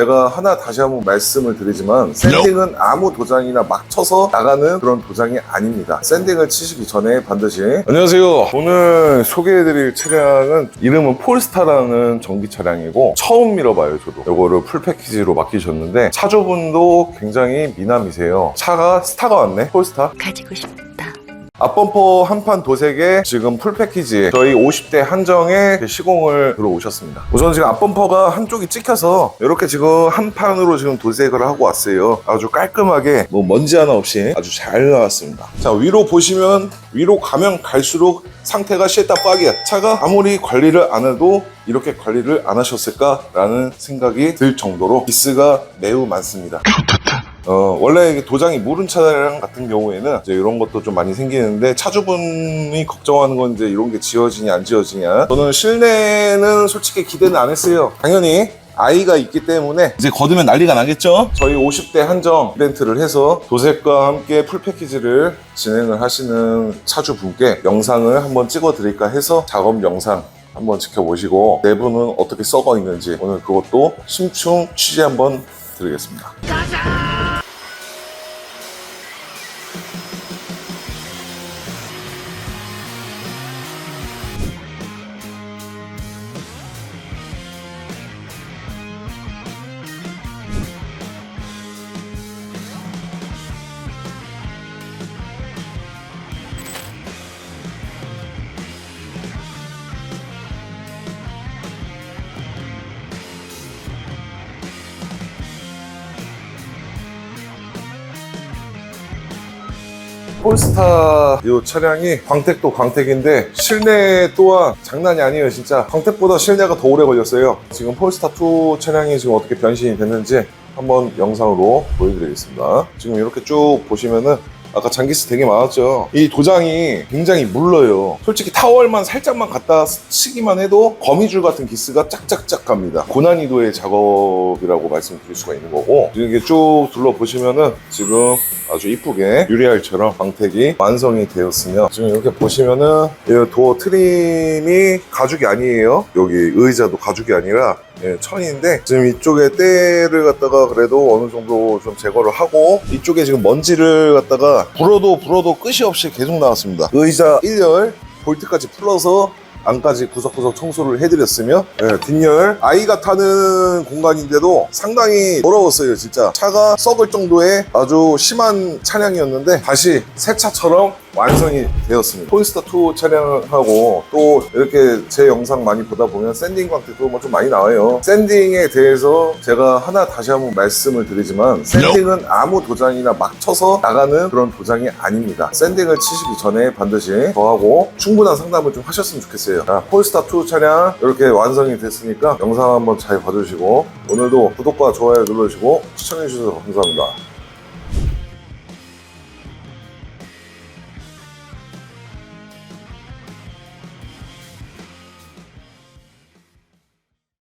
제가 하나 다시 한번 말씀을 드리지만 샌딩은 아무 도장이나 막 쳐서 나가는 그런 도장이 아닙니다. 샌딩을 치시기 전에 반드시 안녕하세요. 오늘 소개해드릴 차량은 이름은 폴스타라는 전기 차량이고 처음 밀어봐요 저도. 이거를 풀 패키지로 맡기셨는데 차주분도 굉장히 미남이세요. 차가 스타가 왔네 폴스타. 가지고 싶다. 앞범퍼 한 판 도색에 지금 풀 패키지 저희 50대 한정에 시공을 들어오셨습니다. 우선 지금 앞범퍼가 한쪽이 찍혀서 이렇게 지금 한 판으로 지금 도색을 하고 왔어요. 아주 깔끔하게 뭐 먼지 하나 없이 아주 잘 나왔습니다. 자 위로 보시면 위로 가면 갈수록 상태가 시에따 빡이야. 차가 아무리 관리를 안 해도 이렇게 관리를 안 하셨을까라는 생각이 들 정도로 기스가 매우 많습니다. 어, 원래 도장이 무른 차량 같은 경우에는 이제 이런 것도 좀 많이 생기는데 차주분이 걱정하는 건 이제 이런 게 지워지냐 안 지워지냐. 저는 실내는 솔직히 기대는 안 했어요. 당연히 아이가 있기 때문에 이제 거두면 난리가 나겠죠? 저희 50대 한정 이벤트를 해서 도색과 함께 풀 패키지를 진행을 하시는 차주분께 영상을 한번 찍어 드릴까 해서 작업 영상 한번 지켜보시고 내부는 어떻게 썩어 있는지 오늘 그것도 심층 취재 한번 드리겠습니다. 폴스타 이 차량이 광택도 광택인데 실내 또한 장난이 아니에요 진짜. 광택보다 실내가 더 오래 걸렸어요. 지금 폴스타2 차량이 지금 어떻게 변신이 됐는지 한번 영상으로 보여드리겠습니다. 지금 이렇게 쭉 보시면은 아까 장기스 되게 많았죠. 이 도장이 굉장히 물러요. 솔직히 타월만 살짝만 갖다 치기만 해도 거미줄 같은 기스가 짝짝짝 갑니다. 고난이도의 작업이라고 말씀드릴 수가 있는 거고 이렇게 쭉 둘러보시면은 지금 아주 이쁘게 유리알처럼 광택이 완성이 되었으며 지금 이렇게 보시면은 이 도어 트림이 가죽이 아니에요. 여기 의자도 가죽이 아니라 예, 천인데 지금 이쪽에 때를 갖다가 그래도 어느 정도 좀 제거를 하고 이쪽에 지금 먼지를 갖다가 불어도 불어도 끝이 없이 계속 나왔습니다. 의자 1열 볼트까지 풀어서 안까지 구석구석 청소를 해드렸으며 예, 뒷열 아이가 타는 공간인데도 상당히 더러웠어요 진짜 차가 썩을 정도의 아주 심한 차량이었는데 다시 새 차처럼 완성이 되었습니다. 폴스타 2 차량하고 또 이렇게 제 영상 많이 보다 보면 샌딩 광택도 뭐 좀 많이 나와요. 샌딩에 대해서 제가 하나 다시 한번 말씀을 드리지만 샌딩은 아무 도장이나 막 쳐서 나가는 그런 도장이 아닙니다. 샌딩을 치시기 전에 반드시 저하고 충분한 상담을 좀 하셨으면 좋겠어요. 자, 폴스타 2 차량 이렇게 완성이 됐으니까 영상 한번 잘 봐주시고 오늘도 구독과 좋아요 눌러주시고 시청해주셔서 감사합니다